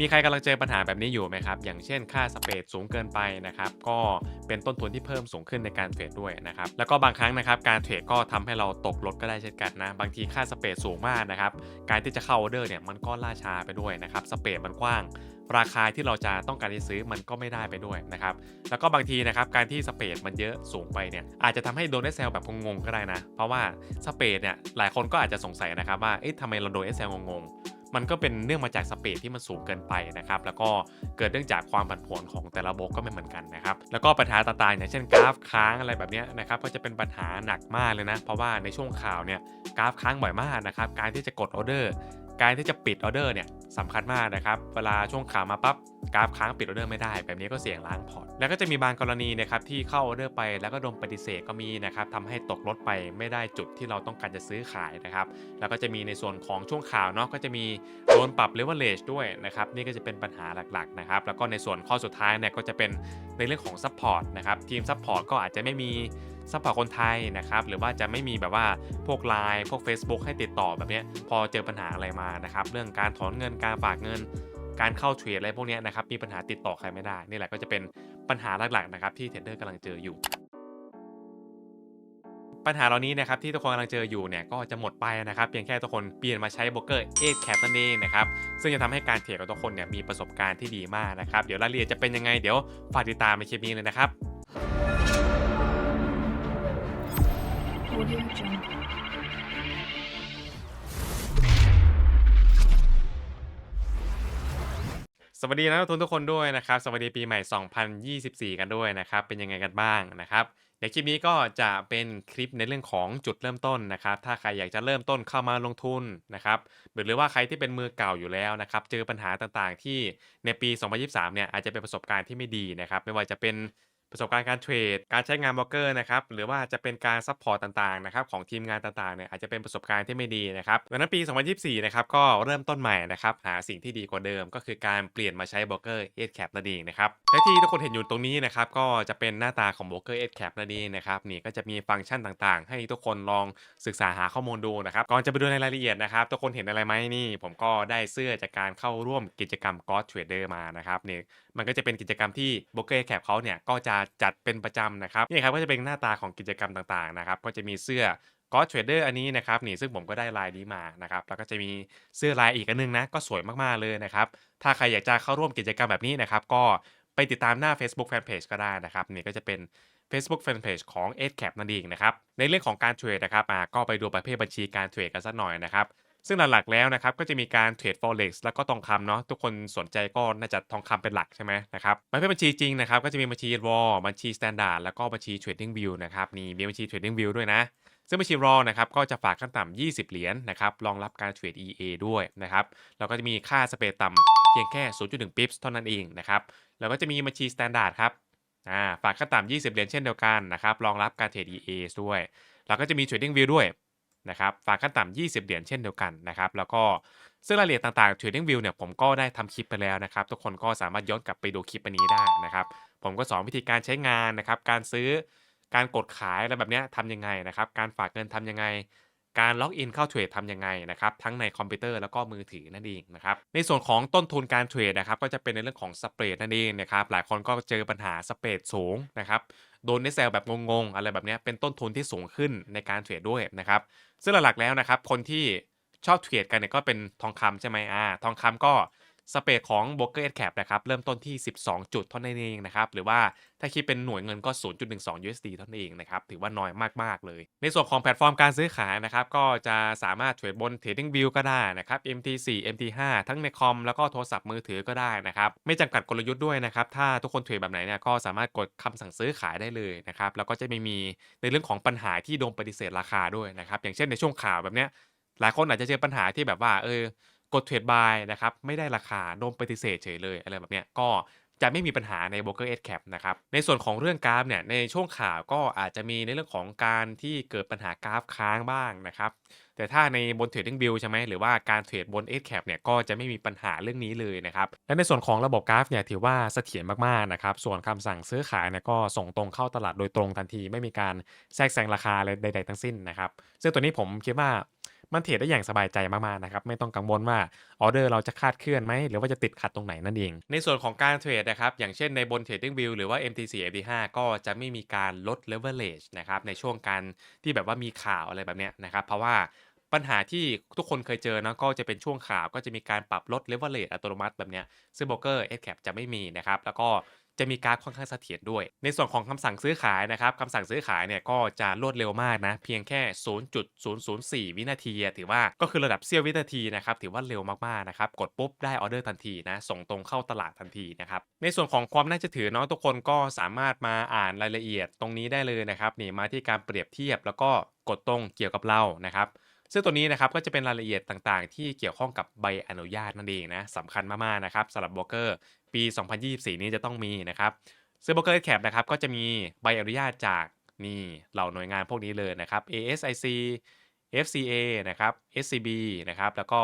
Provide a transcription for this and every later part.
มีใครกำลังเจอปัญหาแบบนี้อยู่ไหมครับ อย่างเช่นค่าสเปซสูงเกินไปนะครับ ก็เป็นต้นทุนที่เพิ่มสูงขึ้นในการเทรดด้วยนะครับ แล้วก็บางครั้งนะครับ การเทรดก็ทำให้เราตกรถก็ได้เช่นกันนะ บางทีค่าสเปซสูงมากนะครับ การที่จะเข้าออเดอร์เนี่ยมันก็ล่าช้าไปด้วยนะครับ สเปซมันกว้างราคาที่เราจะต้องการที่ซื้อมันก็ไม่ได้ไปด้วยนะครับ แล้วก็บางทีนะครับการที่สเปซมันเยอะสูงไปเนี่ยอาจจะทำให้โดนเอสเซลแบบงงๆก็ได้นะ เพราะว่าสเปซเนี่ยหลายคนก็อาจจะสงสัยนะครับว่าเอ๊ะทำไมเราโดนเอสเซลงงๆ มันก็เป็นเนื่องมาจากสเปดที่มันสูงเกินไปนะครับแล้วก็เกิดเนื่องจากความผันผวนของแต่ละบล็อกก็ไม่เหมือนกันนะครับแล้วก็ปัญหาต่างๆอย่างเช่นกราฟค้างอะไรแบบนี้นะครับก็จะเป็นปัญหาหนักมากเลยนะ เพราะว่าในช่วงข่าวเนี่ยกราฟค้างบ่อยมากนะครับการที่จะกดออเดอร์การที่จะปิดออเดอร์เนี่ย สำคัญมากนะครับ เวลาช่วงข่าวมาปั๊บกราฟค้างปิดออเดอร์ไม่ได้ แบบนี้ก็เสี่ยงล้างพอร์ต แล้วก็จะมีบางกรณีนะครับที่เข้าออเดอร์ไปแล้วก็โดนปฏิเสธก็มีนะครับทำให้ตกรถไปไม่ได้จุดที่เราต้องการจะซื้อขายนะครับ แล้วก็จะมีในส่วนของช่วงข่าวเนาะก็จะมีโดนปรับ leverage ด้วยนะครับนี่ก็จะเป็นปัญหาหลักๆนะครับแล้วก็ในส่วนข้อสุดท้ายเนี่ยก็จะเป็นในเรื่องของ support นะครับทีม support ก็อาจจะไม่มี ซัพพอร์ตคนไทยนะครับหรือว่าจะไม่มีแบบว่าพวก Line พวก Facebook ให้ติดต่อแบบนี้พอเจอปัญหาอะไรมานะครับเรื่องการถอนเงินการฝากเงิน การเข้าเทรดอะไรพวกนี้นะครับมีปัญหาติดต่อใครไม่ได้ นี่แหละก็จะเป็นปัญหาหลักๆนะครับที่เทรดเดอร์กำลังเจออยู่ปัญหาเหล่านี้นะครับที่ทุกคนกำลังเจออยู่เนี่ยก็จะหมดไปนะครับเพียงแค่ทุกคนเปลี่ยนมาใช้โบรกเกอร์เอทแคปนั่นเองนะครับซึ่งจะทำให้การเทรดของทุกคนเนี่ยมีประสบการณ์ที่ดีมากนะครับเดี๋ยวรายละเอียดจะเป็นยังไงเดี๋ยวฝากติดตามในคลิปนี้เลยนะครับ Audio Jungle. สวัสดีนักลงทุนทุกคนด้วยนะครับ สวัสดีปีใหม่ 2024 กันด้วยนะครับ เป็นยังไงกันบ้างนะครับเดี๋ยวคลิปนี้ก็จะเป็นคลิปในเรื่องของจุดเริ่มต้นนะครับ ถ้าใครอยากจะเริ่มต้นเข้ามาลงทุนนะครับ หรือว่าใครที่เป็นมือเก่าอยู่แล้วนะครับ เจอปัญหาต่างๆ ที่ในปี 2023 เนี่ยอาจจะเป็นประสบการณ์ที่ไม่ดีนะครับ ไม่ว่าจะเป็น ประสบการณ์การเทรด การใช้งานบล็อกเกอร์นะครับ หรือว่าจะเป็นการซัพพอร์ตต่างๆนะครับของทีมงานต่างๆเนี่ยอาจจะเป็นประสบการณ์ที่ไม่ดีนะครับดังนั้นปี 2024 นะครับก็เริ่มต้นใหม่นะครับหาสิ่งที่ดีกว่าเดิม ก็คือการเปลี่ยนมาใช้บล็อกเกอร์8 cap นั่นเองนะครับและที่ทุกคนเห็นอยู่ตรงนี้นะครับก็จะเป็นหน้าตาของบล็อกเกอร์8 cap นั่นเองนะครับนี่ก็จะมีฟังก์ชันต่างๆ ให้ทุกคนลองศึกษาหาข้อมูลดูนะครับก่อนจะไปดูในรายละเอียดนะครับทุกคนเห็นอะไรไหมนี่ ผมก็ได้เสื้อจากการเข้าร่วมกิจกรรม God Trader มานะครับนี่มันก็จะเป็นกิจกรรมที่บล็อกเกอร์ cap เขาเนี่ยก็จะจัดเป็นประจำนะครับนี่ครับก็จะเป็นหน้าตาของกิจกรรมต่างๆนะครับก็จะมีเสื้อ God Trader อันนี้นะครับนี่ซึ่งผมก็ได้ลายนี้มานะครับแล้วก็จะมีเสื้อลายอีกอันนึงนะก็สวยมากๆเลยนะครับถ้าใครอยากจะเข้าร่วมกิจกรรมแบบนี้นะครับก็ไปติดตามหน้า Facebook Fanpage ก็ได้นะครับนี่ก็จะเป็น Facebook Fanpage ของ8 cap นั่นเองนะครับในเรื่องของการเทรดนะครับอ่าก็ไปดูประเภทบัญชีการเทรดกันสักหน่อยนะครับ ซึ่งหลักๆแล้วนะครับก็จะมีการเทรด forex แล้วก็ทองคำเนาะทุกคนสนใจก็น่าจะทองคำเป็นหลักใช่ไหมนะครับประเภทบัญชีจริงนะครับก็จะมีบัญชี raw บัญชี standard แล้วก็บัญชี trading view นะครับนี่มีบัญชี trading view ด้วยนะซึ่งบัญชี raw นะครับก็จะฝากขั้นต่ำ 20 เหรียญนะครับรองรับการเทรด EA ด้วยนะครับแล้วก็จะมีค่าสเปรดต่ำเพียงแค่ 0.1ปิปส์เท่านั้นเองนะครับแล้วก็จะมีบัญชี standard ครับอ่าฝากขั้นต่ำ 20 เหรียญเช่นเดียวกันนะครับรองรับการเทรด EA ด้วย แล้วก็จะมี trading view ด้วย นะครับฝากขั้นต่ำ20 เหรียญเช่นเดียวกันนะครับแล้วก็ซึ่งรายละเอียดต่างๆ Trading View เนี่ยผมก็ได้ทำคลิปไปแล้วนะครับ ทุกคนก็สามารถย้อนกลับไปดูคลิปนี้ได้นะครับ ผมก็สอนวิธีการใช้งานนะครับ การซื้อการกดขายอะไรแบบนี้ทำยังไงนะครับ การฝากเงินทำยังไง การล็อกอินเข้าเทรดทำยังไงนะครับ ทั้งในคอมพิวเตอร์แล้วก็มือถือนั่นเองนะครับ ในส่วนของต้นทุนการเทรดนะครับ ก็จะเป็นในเรื่องของสเปรดนั่นเองนะครับ หลายคนก็เจอปัญหาสเปรดสูงนะครับ โดนในเซลแบบงงๆ อะไรแบบนี้เป็นต้นทุนที่สูงขึ้นในการเทรดด้วยนะครับ ซึ่งหลักๆแล้วนะครับ คนที่ชอบเทรดกันเนี่ยก็เป็นทองคำใช่ไหมอ่าทองคำก็ สเปรดของ b r o k e r Cap นะครับเริ่มต้นที่ 12 จุดเท่านั้นเองนะครับหรือว่าถ้าคิดเป็นหน่วยเงินก็ 0.12 USD เท่านั้นเองนะครับถือว่าน้อยมาก ๆ เลย ในส่วนของแพลตฟอร์มการซื้อขายนะครับก็จะสามารถเทรดบน Trading View ก็ได้นะครับ MT4 MT5 ทั้งในคอมแล้วก็โทรศัพท์มือถือก็ได้นะครับไม่จำกัดกลยุทธ์ด้วยนะครับถ้าทุกคนเทรดแบบไหนเนี่ยก็สามารถกดคำสั่งซื้อขายได้เลยนะครับแล้วก็จะไม่มีในเรื่องของปัญหาที่โดนปฏิเสธราคาด้วยนะครับอย่างเช่นในช่วงข่าวแบบเนี้ยหลายคนอาจจะเจอปัญหาที่แบบว่าเออ กดเทรดบายนะครับไม่ได้ราคาโดนปฏิเสธเฉยเลยอะไรแบบเนี้ยก็จะไม่มีปัญหาใน b r o k e r 8 Cap นะครับ ในส่วนของเรื่องกราฟเนี่ยในช่วงข่าวก็อาจจะมีในเรื่องของการที่เกิดปัญหากราฟค้างบ้างนะครับ แต่ถ้าในบน Trading View ใช่ไหมหรือว่าการเทรดบน8 Cap เนี่ยก็จะไม่มีปัญหาเรื่องนี้เลยนะครับ และในส่วนของระบบกราฟเนี่ยถือว่าเสถียรมากๆนะครับ ส่วนคำสั่งซื้อขายเนี่ยก็ส่งตรงเข้าตลาดโดยตรงทันที ไม่มีการแทรกแซงราคาอะไรใด ๆ ทั้งสิ้นนะครับ ซึ่งตัวนี้ผมคิดว่า มันเทรดได้อย่างสบายใจมากๆนะครับไม่ต้องกังวลว่าออเดอร์เราจะคาดเคลื่อนไหมหรือว่าจะติดขัดตรงไหนนั่นเอง ในส่วนของการเทรดนะครับอย่างเช่นในบน Trading View หรือว่า MT4 MT5 ก็จะไม่มีการลด leverage นะครับในช่วงการที่แบบว่ามีข่าวอะไรแบบเนี้ยนะครับเพราะว่า ปัญหาที่ทุกคนเคยเจอนะก็จะเป็นช่วงข่าวก็จะมีการปรับลด leverage อัตโนมัติแบบเนี้ยซึ่งโบรกเกอร์ SCAP จะไม่มีนะครับแล้วก็จะมีการค่อนข้างเสถียรด้วย ในส่วนของคำสั่งซื้อขายนะครับคำสั่งซื้อขายเนี่ยก็จะรวดเร็วมากนะ เพียงแค่ 0.004 วินาที ถือว่าก็คือระดับเสี้ยววินาทีนะครับ ถือว่าเร็วมากๆนะครับ กดปุ๊บได้ออเดอร์ทันทีนะ ส่งตรงเข้าตลาดทันทีนะครับ ในส่วนของความน่าจะถือเนาะทุกคนก็สามารถมาอ่านรายละเอียดตรงนี้ได้เลยนะครับ นี่มาที่การเปรียบเทียบแล้วก็กดตรงเกี่ยวกับเรานะครับ ซึ่งตัวนี้นะครับก็จะเป็นรายละเอียดต่างๆ ที่เกี่ยวข้องกับใบอนุญาตนั่นเองนะสำคัญมากๆนะครับสำหรับบล็อกเกอร์ปี 2024 นี้จะต้องมีนะครับซึ่งโบรกเกอร์แคปนะครับก็จะมีใบอนุญาตจากนี่เหล่าหน่วยงานพวกนี้เลยนะครับ ASIC FCA นะครับ SCB นะครับแล้วก็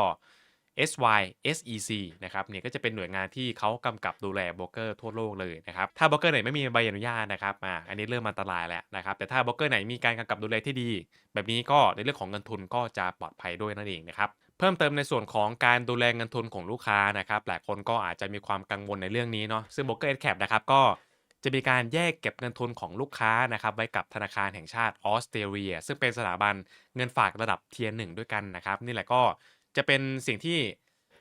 SY SEC นะครับเนี่ยก็จะเป็นหน่วยงานที่เขากำกับดูแลโบรกเกอร์ทั่วโลกเลยนะครับถ้าโบรกเกอร์ไหนไม่มีใบอนุญาตนะครับอ่าอันนี้เริ่มอันตรายแล้วนะครับแต่ถ้าโบรกเกอร์ไหนมีการกำกับดูแลที่ดี แบบนี้ก็ในเรื่องของเงินทุนก็จะปลอดภัยด้วยนั่นเองนะครับเพิ่มเติมในส่วนของการดูแลเงินทุนของลูกค้านะครับหลายคนก็อาจจะมีความกังวลในเรื่องนี้เนาะซึ่ง Broker e d Cap นะครับก็จะมีการแยกเก็บเงินทุนของลูกค้านะครับไว้กับธนาคารแห่งชาติออสเตรเลีย ซึ่งเป็นสถาบันเงินฝากระดับเทียร์หนึ่งด้วยกันนะครับนี่แหละก็ จะเป็นสิ่งที่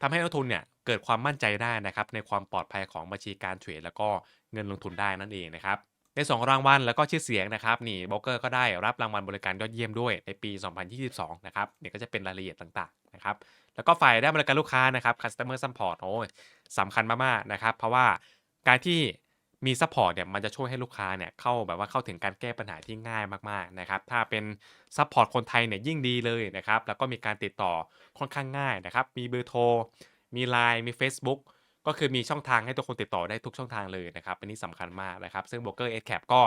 ทำให้นักลงทุนเนี่ยเกิดความมั่นใจได้นะครับในความปลอดภัยของบัญชีการเทรดแล้วก็เงินลงทุนได้นั่นเองนะครับในสองรางวัลแล้วก็ชื่อเสียงนะครับนี่โบรกเกอร์ก็ได้รับรางวัลบริการยอดเยี่ยมด้วยในปี 2022 นะครับเนี่ยก็จะเป็นรายละเอียดต่างๆนะครับแล้วก็ฝ่ายได้บริการลูกค้านะครับ customer support โอ้ยสำคัญมากๆนะครับเพราะว่าการที่ มีซัพพอร์ตเนี่ยมันจะช่วยให้ลูกค้าเนี่ยเข้าแบบว่าเข้าถึงการแก้ปัญหาที่ง่ายมากๆนะครับถ้าเป็นซัพพอร์ตคนไทยเนี่ยยิ่งดีเลยนะครับแล้วก็มีการติดต่อค่อนข้างง่ายนะครับมีเบอร์โทร มี Line มี Facebook ก็คือมีช่องทางให้ทุกคนติดต่อได้ทุกช่องทางเลยนะครับอันนี้สำคัญมากนะครับ ซึ่ง Broker e d Cap ก็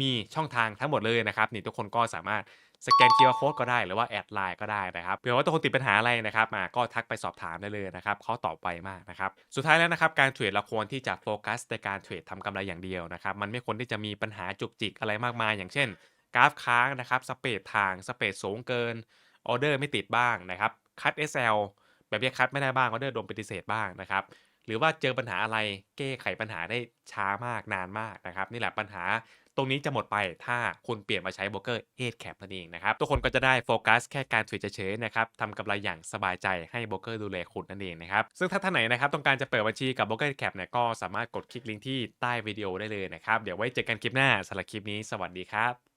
มีช่องทางทั้งหมดเลยนะครับนี่ทุกคนก็สามารถสแกน QR Code ก็ได้หรือว่าแอดไลน์ก็ได้นะครับเผื่อว่าทุกคนติดปัญหาอะไรนะครับมาก็ทักไปสอบถามได้เลยนะครับเขาตอบไวมากนะครับสุดท้ายแล้วนะครับการเทรดเราควรที่จะโฟกัสในการเทรดทำกำไรอย่างเดียวนะครับมันไม่ควรที่จะมีปัญหาจุกจิกอะไรมากมาย อย่างเช่น กราฟค้างนะครับสเปดทางสเปดสูงเกินออเดอร์ไม่ติดบ้างนะครับคัด SL แบบนี้คัดไม่ได้บ้างออเดอร์โดนปฏิเสธบ้างนะครับ หรือว่าเจอปัญหาอะไรแก้ไขปัญหาได้ช้ามากนานมากนะครับ นี่แหละปัญหาตรงนี้จะหมดไปถ้าคุณเปลี่ยนมาใช้โบรกเกอร์เอทแคปนั่นเองนะครับทุกคนก็จะได้โฟกัสแค่การเทรดเฉยๆนะครับทำกำไรอย่างสบายใจให้โบรกเกอร์ดูแลคุณนั่นเองนะครับซึ่งถ้าท่านไหนนะครับต้องการจะเปิดบัญชีกับโบรกเกอร์แคปเนี่ยก็สามารถกดคลิกลิงก์ที่ใต้วิดีโอได้เลยนะครับเดี๋ยวไว้เจอกันคลิปหน้าสำหรับคลิปนี้สวัสดีครับ